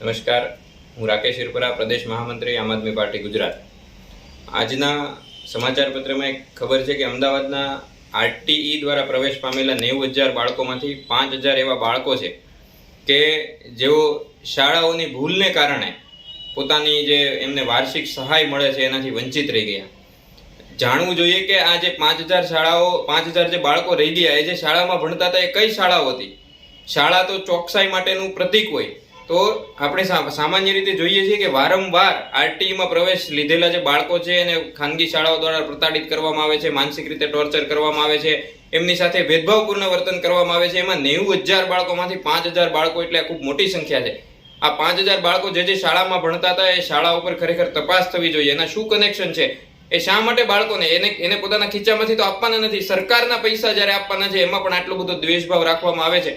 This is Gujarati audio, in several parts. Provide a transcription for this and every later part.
નમસ્કાર. હું રાકેશ હિરપરા પ્રદેશ મહામંત્રી, આમ આદમી પાર્ટી, ગુજરાત. આજના સમાચાર પત્રમાં એક ખબર છે કે અમદાવાદના આરટીઈ દ્વારા પ્રવેશ પામેલા નેવું હજાર બાળકોમાંથી પાંચ હજાર એવા બાળકો છે કે જેઓ શાળાઓની ભૂલને કારણે પોતાની જે એમને વાર્ષિક સહાય મળે છે એનાથી વંચિત રહી ગયા. જાણવું જોઈએ કે આ જે પાંચ હજાર શાળાઓ, પાંચ હજાર જે બાળકો રહી ગયા, એ જે શાળામાં ભણતા હતા, એ કઈ શાળાઓ હતી? શાળા તો ચોકસાઈ માટેનું પ્રતીક હોય. તો આપણે સામાન્ય રીતે જોઈએ છીએ કે વારંવાર આરટીઈમાં પ્રવેશ લીધેલા જે બાળકો છે એને ખાનગી શાળાઓ દ્વારા પ્રતાડિત કરવામાં આવે છે, માનસિક રીતે ટોર્ચર કરવામાં આવે છે, એમની સાથે ભેદભાવપૂર્ણ વર્તન કરવામાં આવે છે. એમાં નેવું હજાર બાળકોમાંથી પાંચ હજાર બાળકો એટલે ખૂબ મોટી સંખ્યા છે. આ પાંચ હજાર બાળકો જે જે શાળામાં ભણતા હતા એ શાળા ઉપર ખરેખર તપાસ થવી જોઈએ. એના શું કનેક્શન છે? એ શા માટે બાળકોને? એને એને પોતાના ખીચામાંથી તો આપવાના નથી. સરકારના પૈસા જ્યારે આપવાના છે, એમાં પણ આટલો બધો દ્વેષભાવ રાખવામાં આવે છે.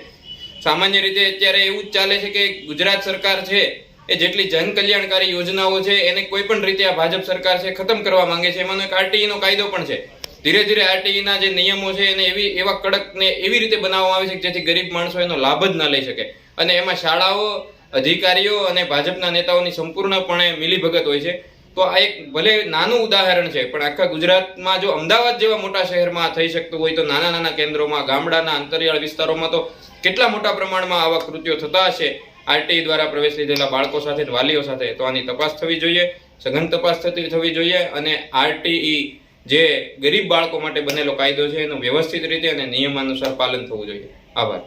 સામાન્ય રીતે અત્યારે એવું જ ચાલે છે કે ગુજરાત સરકાર છે, એ જેટલી જન કલ્યાણકારી યોજનાઓ છે, એને કોઈ પણ રીતે આ ભાજપ સરકાર છે, ખતમ કરવા માંગે છે. એમાંનો એક આરટીઈનો કાયદો પણ છે. ધીરે ધીરે આરટીઈના જે નિયમો છે, એને એવી, એવા કડક ને એવી રીતે બનાવવામાં આવે છે જેથી ગરીબ માણસો એનો લાભ જ ના લઈ શકે. અને એમાં શાળાઓ, અધિકારીઓ અને ભાજપના નેતાઓની સંપૂર્ણપણે મિલીભગત હોય છે. તો આ એક ભલે નાનું ઉદાહરણ છે, પણ આખા ગુજરાતમાં જો અમદાવાદ જેવા મોટા શહેરમાં થઈ શકતું હોય તો નાના નાના કેન્દ્રોમાં, ગામડાના અંતરિયાળ વિસ્તારોમાં તો કેટલા મોટા પ્રમાણમાં આવા કૃત્યો થતા હશે? આરટીઈ દ્વારા પ્રવેશ લીધેલા બાળકો સાથે વાલીઓ સાથે, તો આની તપાસ થવી જોઈએ, સઘન તપાસ થતી થવી જોઈએ અને આરટીઈ જે ગરીબ બાળકો માટે બનેલો કાયદો છે, એનું વ્યવસ્થિત રીતે અને નિયમાનુસાર પાલન થવું જોઈએ. આભાર.